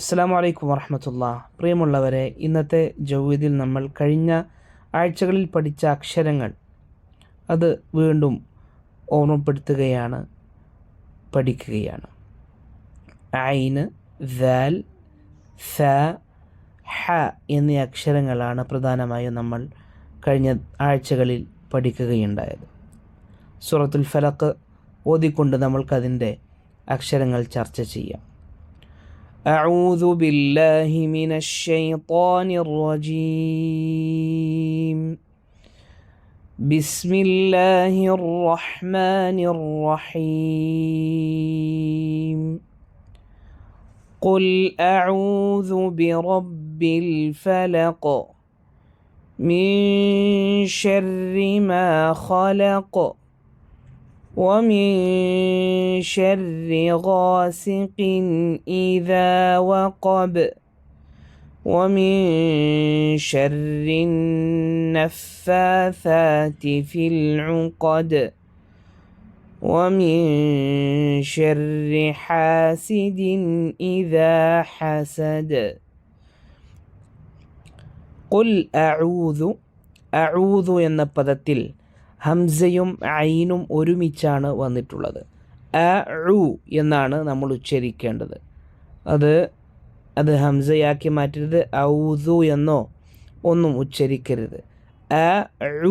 അസ്സാം വലൈക്കും വറഹമത്തുള്ള. പ്രിയമുള്ളവരെ ഇന്നത്തെ ജൗവിദിൽ നമ്മൾ കഴിഞ്ഞ ആഴ്ചകളിൽ പഠിച്ച അക്ഷരങ്ങൾ അത് വീണ്ടും ഓർമ്മപ്പെടുത്തുകയാണ് പഠിക്കുകയാണ്. ഐന് ദാൽ സ ഹ എന്നീ അക്ഷരങ്ങളാണ് പ്രധാനമായും നമ്മൾ കഴിഞ്ഞ ആഴ്ചകളിൽ പഠിക്കുകയുണ്ടായത്. സൂറത്തുൽ ഫലക്ക് ഓതിക്കൊണ്ട് നമ്മൾക്കതിന്റെ അക്ഷരങ്ങൾ ചർച്ച ചെയ്യാം. أعوذ بالله من الشيطان الرجيم. بسم الله الرحمن الرحيم. قل أعوذ برب الفلق من شر ما خلق ومن شر غاسق إذا وقب ومن شر النفاثات في العقد ومن شر حاسد إذا حسد قل أعوذ أعوذ എന്ന പദത്തിൽ ഹംസയും ഐനും ഒരുമിച്ചാണ് വന്നിട്ടുള്ളത്. അ ഉ എന്നാണ് നമ്മൾ ഉച്ചരിക്കേണ്ടത്. അത് അത് ഹംസയാക്കി മാറ്റരുത് ഔദു എന്നോ ഒന്നും ഉച്ചരിക്കരുത്. അ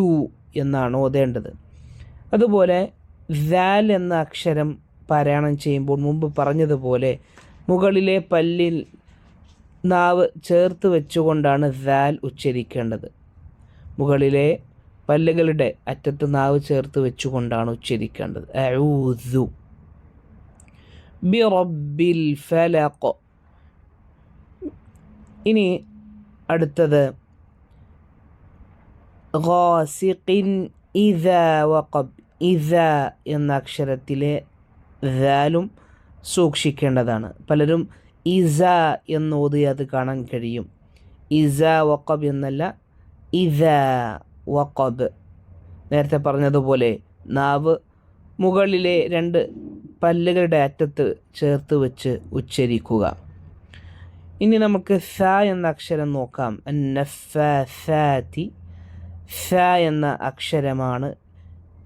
ഉ എന്നാണ് ഓതേണ്ടത്. അതുപോലെ ദാൽ എന്ന അക്ഷരം പാരായണം ചെയ്യുമ്പോൾ മുമ്പ് പറഞ്ഞതുപോലെ മുകളിലെ പല്ലിൽ നാവ് ചേർത്ത് വെച്ചുകൊണ്ടാണ് ദാൽ ഉച്ചരിക്കേണ്ടത്. മുകളിലെ പല്ലുകളുടെ അറ്റത്ത് നാവ് ചേർത്ത് വെച്ചുകൊണ്ടാണ് ഉച്ചരിക്കേണ്ടത്. അഊദു ബി റബ്ബിൽ ഫലഖ്. ഇനി അടുത്തത് ഖാസിഖിൻ ഇദ വഖബ് ഇദ എന്ന അക്ഷരത്തിലെ ദാലും സൂക്ഷിക്കേണ്ടതാണ്. പലരും ഇസ എന്നോതി അത് കാണാൻ കഴിയും. ഇസ വഖബ് എന്നല്ല ഇദ. വഖബ് നേരത്തെ പറഞ്ഞതുപോലെ നാവ് മുകളിലെ രണ്ട് പല്ലുകളുടെ അറ്റത്ത് ചേർത്ത് വെച്ച് ഉച്ചരിക്കുക. ഇനി നമുക്ക് സ എന്ന അക്ഷരം നോക്കാം. നഫാത്തി സ എന്ന അക്ഷരമാണ്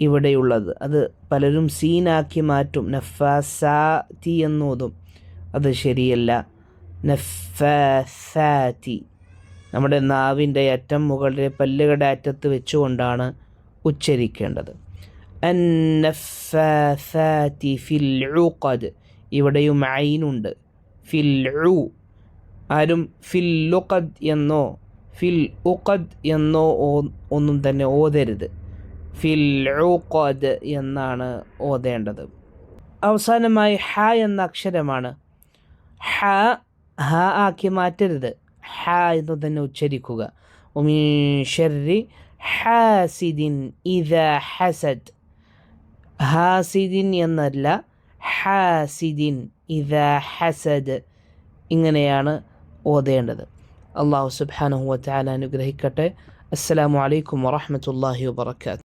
ഇവിടെയുള്ളത്. അത് പലരും സീനാക്കി മാറ്റും. നഫാസാത്തി എന്നോതും. അത് ശരിയല്ല. നഫാസാത്തി നമ്മുടെ നാവിന്റെ അറ്റം മുകളിലെ പല്ലുകളുടെ അറ്റത്ത് വെച്ചുകൊണ്ടാണ് ഉച്ചരിക്കേണ്ടത്. ഇവിടെയും ഐനുണ്ട്. ഫിൽ ആരും ഫിൽ ലുഖദ് എന്നോ ഫിൽ ഉഖദ് എന്നോ ഒന്നും തന്നെ ഓതരുത്. ഫിൽ ഉഖദ് എന്നാണ് ഓതേണ്ടത്. അവസാനമായി ഹ എന്ന അക്ഷരമാണ്. ഹ ഹ ആക്കി മാറ്റരുത്. ഹ എന്ന് തന്നെ ഉച്ചരിക്കുക ഷെറി ഹാസിദിൻ ഇത ഹസദ് ഹാസിദിൻ എന്നല്ല ഹാസിദിൻ ഇത ഹസദ് ഇങ്ങനെയാണ് ഓതേണ്ടത്. അള്ളാഹു സുബാനഹു വത്താല അനുഗ്രഹിക്കട്ടെ. അസ്സലാമു അലൈക്കും വാഹമത്തല്ലാഹി വാത്തു